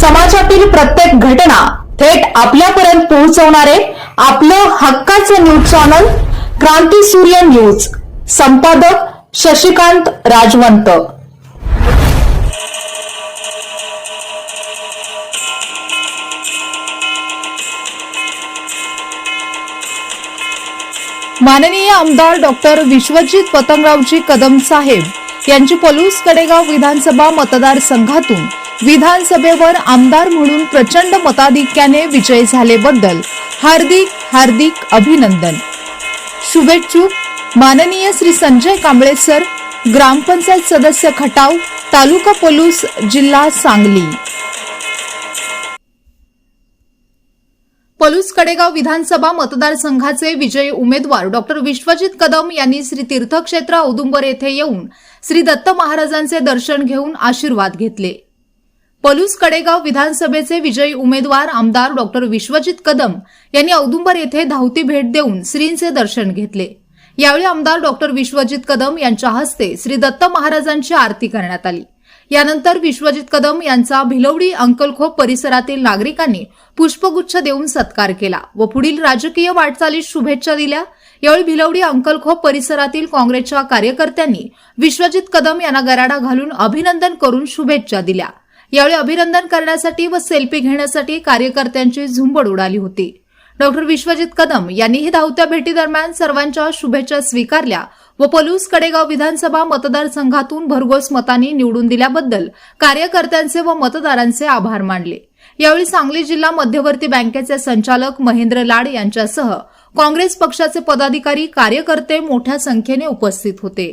समाजातील प्रत्येक घटना थेट आपल्यापर्यंत पोहोचवणारे आपलं हक्काचं न्यूज चॅनल क्रांती सूर्य न्यूज. संपादक शशिकांत राजवंत. माननीय आमदार डॉक्टर विश्वजित पतंगरावजी कदम साहेब यांची पलूस कडेगाव विधानसभा मतदारसंघातून विधानसभेवर आमदार म्हणून प्रचंड मताधिक्याने विजय झालेबद्दल हार्दिक हार्दिक अभिनंदन. शुभेच्छुक माननीय श्री संजय कांबळे सर ग्रामपंचायत सदस्य खटाव तालुका पोलूस जिल्हा सांगली. पलूस कडेगाव विधानसभा मतदारसंघाचे विजयी उमेदवार डॉक्टर विश्वजित कदम यांनी श्री तीर्थक्षेत्र औदुंबर येथे येऊन श्री दत्त महाराजांचे दर्शन घेऊन आशीर्वाद घेतले. पलूस कडेगाव विधानसभेचे विजयी उमेदवार आमदार डॉक्टर विश्वजित कदम यांनी औदुंबर येथे धावती भेट देऊन श्रींचे दर्शन घेतले. यावेळी आमदार डॉक्टर विश्वजित कदम यांच्या हस्ते श्री दत्त महाराजांची आरती करण्यात आली. यानंतर विश्वजित कदम यांचा भिलवडी अंकलखोप परिसरातील नागरिकांनी पुष्पगुच्छ देऊन सत्कार केला व पुढील राजकीय वाटचालीस शुभेच्छा दिल्या. यावेळी भिलवडी अंकलखोप परिसरातील काँग्रेसच्या कार्यकर्त्यांनी विश्वजित कदम यांना गराडा घालून अभिनंदन करून शुभेच्छा दिल्या. यावेळी अभिनंदन करण्यासाठी व सेल्फी घेण्यासाठी कार्यकर्त्यांची झुंबड उडाली होती. डॉक्टर विश्वजित कदम यांनीही धावत्या भेटीदरम्यान सर्वांच्या शुभेच्छा स्वीकारल्या व पलूस कडेगाव विधानसभा मतदारसंघातून भरघोस मतांनी निवडून दिल्याबद्दल कार्यकर्त्यांचे व मतदारांचे आभार मानले. यावेळी सांगली जिल्हा मध्यवर्ती बँकेचे संचालक महेंद्र लाड यांच्यासह काँग्रेस पक्षाचे पदाधिकारी कार्यकर्ते मोठ्या संख्येने उपस्थित होते.